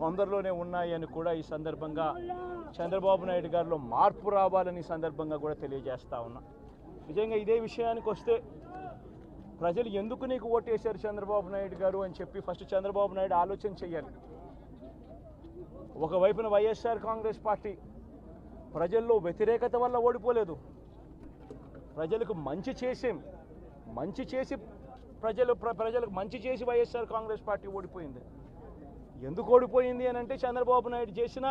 తొందరలోనే ఉన్నాయని కూడా ఈ సందర్భంగా చంద్రబాబు నాయుడు గారిలో మార్పు రావాలని ఈ సందర్భంగా కూడా తెలియజేస్తా ఉన్నా. నిజంగా ఇదే విషయానికి వస్తే ప్రజలు ఎందుకు నీకు ఓటేశారు చంద్రబాబు నాయుడు గారు అని చెప్పి ఫస్ట్ చంద్రబాబు నాయుడు ఆలోచన చేయాలి. ఒకవైపున వైఎస్ఆర్ కాంగ్రెస్ పార్టీ ప్రజల్లో వ్యతిరేకత వల్ల ఓడిపోలేదు. ప్రజలకు మంచి చేసి మంచి చేసి ప్రజలు ప్ర- ప్రజలకు మంచి చేసి వైఎస్ఆర్ కాంగ్రెస్ పార్టీ ఓడిపోయింది. ఎందుకు ఓడిపోయింది అని అంటే చంద్రబాబు నాయుడు చేసిన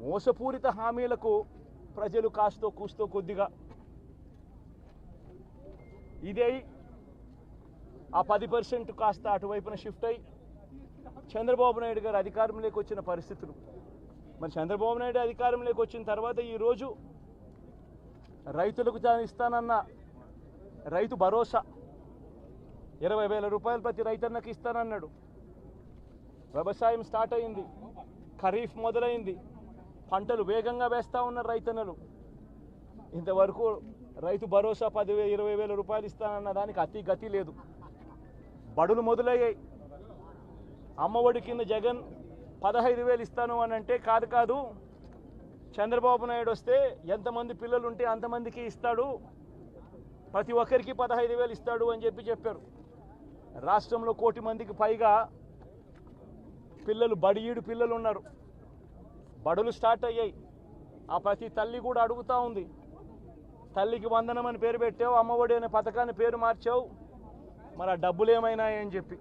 మోసపూరిత హామీలకు ప్రజలు కాస్తో కూస్తో కొద్దిగా ఇదే ఆ పది పర్సెంట్ కాస్త అటువైపున షిఫ్ట్ అయ్యి చంద్రబాబు నాయుడు గారు అధికారంలోకి వచ్చిన పరిస్థితులు. మరి చంద్రబాబు నాయుడు అధికారంలోకి వచ్చిన తర్వాత ఈరోజు రైతులకు తాను ఇస్తానన్న రైతు భరోసా. ఇరవై వేల రూపాయలు ప్రతి రైతన్నకి ఇస్తానన్నాడు. వ్యవసాయం స్టార్ట్ అయింది. ఖరీఫ్ మొదలైంది. పంటలు వేగంగా వేస్తూ ఉన్నారు రైతన్నలు. ఇంతవరకు రైతు భరోసా పదివే ఇరవై వేల రూపాయలు ఇస్తానన్న దానికి అతి గతి లేదు. బడులు మొదలయ్యాయి. అమ్మఒడి కింద జగన్ పదహైదు వేలు ఇస్తాను అని అంటే కాదు కాదు. చంద్రబాబు నాయుడు వస్తే ఎంతమంది పిల్లలు ఉంటే అంతమందికి ఇస్తాడు. ప్రతి ఒక్కరికి పదహైదు వేలు ఇస్తాడు అని చెప్పి చెప్పారు. రాష్ట్రంలో కోటి మందికి పైగా పిల్లలు బడియుడు పిల్లలు ఉన్నారు. బడులు స్టార్ట్ అయ్యాయి. ఆ ప్రతి తల్లి కూడా అడుగుతూ ఉంది. తల్లికి వందనం అని పేరు పెట్టావు అమ్మఒడి అనే పథకాన్ని పేరు మార్చావు. మరి ఆ డబ్బులు ఏమైనా అని చెప్పి.